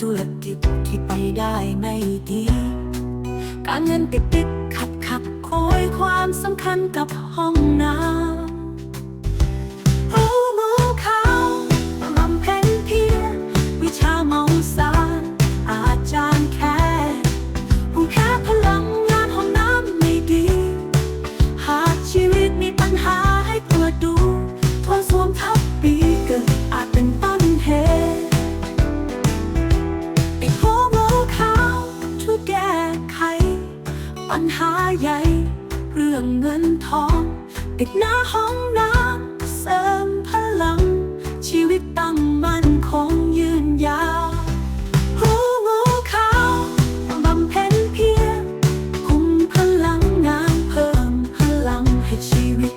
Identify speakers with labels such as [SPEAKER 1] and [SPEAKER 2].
[SPEAKER 1] ธุรกิจที่ไปได้ไม่ดี การเงินติดติดขับขับโอยความสำคัญกับห้องน้ำ ปัญหาใหญ่ เรื่องเงินทอง ติดหน้าห้องน้ำเสริมพลัง ชีวิตตั้งมั่นคงยืนยาวรู้งูเขาบำเพ็ญเพียรคุมพลังงานเพิ่มพลังให้ชีวิต